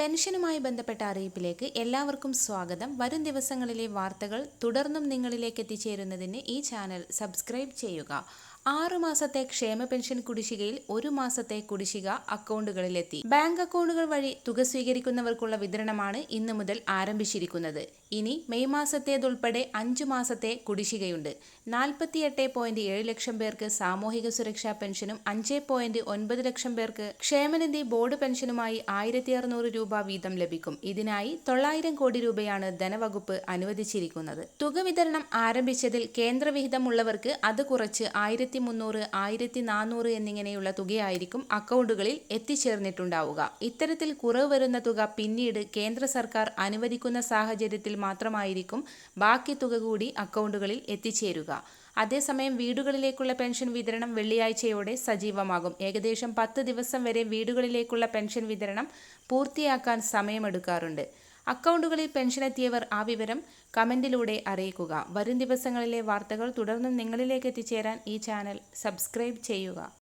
പെൻഷനുമായി ബന്ധപ്പെട്ട അറിയിപ്പിലേക്ക് എല്ലാവർക്കും സ്വാഗതം. വരും ദിവസങ്ങളിലെ വാർത്തകൾ തുടർന്നും നിങ്ങളിലേക്ക് എത്തിച്ചേരുന്നതിന് ഈ ചാനൽ സബ്സ്ക്രൈബ് ചെയ്യുക. ആറു മാസത്തെ ക്ഷേമ പെൻഷൻ കുടിശ്ശികയിൽ ഒരു മാസത്തെ കുടിശ്ശിക അക്കൗണ്ടുകളിലെത്തി. ബാങ്ക് അക്കൗണ്ടുകൾ വഴി തുക സ്വീകരിക്കുന്നവർക്കുള്ള വിതരണമാണ് ഇന്നു മുതൽ ആരംഭിച്ചിരിക്കുന്നത്. ഇനി മെയ് മാസത്തേതുൾപ്പെടെ അഞ്ചു മാസത്തെ കുടിശ്ശികയുണ്ട്. നാൽപ്പത്തിയെട്ട് പോയിന്റ് ഏഴ് ലക്ഷം പേർക്ക് സാമൂഹിക സുരക്ഷാ പെൻഷനും അഞ്ച് പോയിന്റ് ഒൻപത് ലക്ഷം പേർക്ക് ക്ഷേമനിധി ബോർഡ് പെൻഷനുമായി ആയിരത്തി അറുന്നൂറ് രൂപ വീതം ലഭിക്കും. ഇതിനായി തൊള്ളായിരം കോടി രൂപയാണ് ധനവകുപ്പ് അനുവദിച്ചിരിക്കുന്നത്. തുക വിതരണം ആരംഭിച്ചതിൽ കേന്ദ്രവിഹിതമുള്ളവർക്ക് അത് കുറച്ച് ആയിരത്തി മുന്നൂറ് ആയിരത്തി നാനൂറ് എന്നിങ്ങനെയുള്ള തുകയായിരിക്കും അക്കൗണ്ടുകളിൽ എത്തിച്ചേർന്നിട്ടുണ്ടാവുക. ഇത്തരത്തിൽ കുറവ് വരുന്ന തുക പിന്നീട് കേന്ദ്ര സർക്കാർ അനുവദിക്കുന്ന സാഹചര്യത്തിൽ മാത്രമായിരിക്കും ബാക്കി തുക കൂടി അക്കൗണ്ടുകളിൽ എത്തിച്ചേരുക. അതേസമയം വീടുകളിലേക്കുള്ള പെൻഷൻ വിതരണം വെള്ളിയാഴ്ചയോടെ സജീവമാകും. ഏകദേശം പത്ത് ദിവസം വരെ വീടുകളിലേക്കുള്ള പെൻഷൻ വിതരണം പൂർത്തിയാക്കാൻ സമയമെടുക്കാറുണ്ട്. അക്കൗണ്ടുകളിൽ പെൻഷനെത്തിയവർ ആ വിവരം കമന്റിലൂടെ അറിയിക്കുക. വരും ദിവസങ്ങളിലെ വാർത്തകൾ തുടർന്നും നിങ്ങളിലേക്ക് എത്തിച്ചേരാൻ ഈ ചാനൽ സബ്സ്ക്രൈബ് ചെയ്യുക.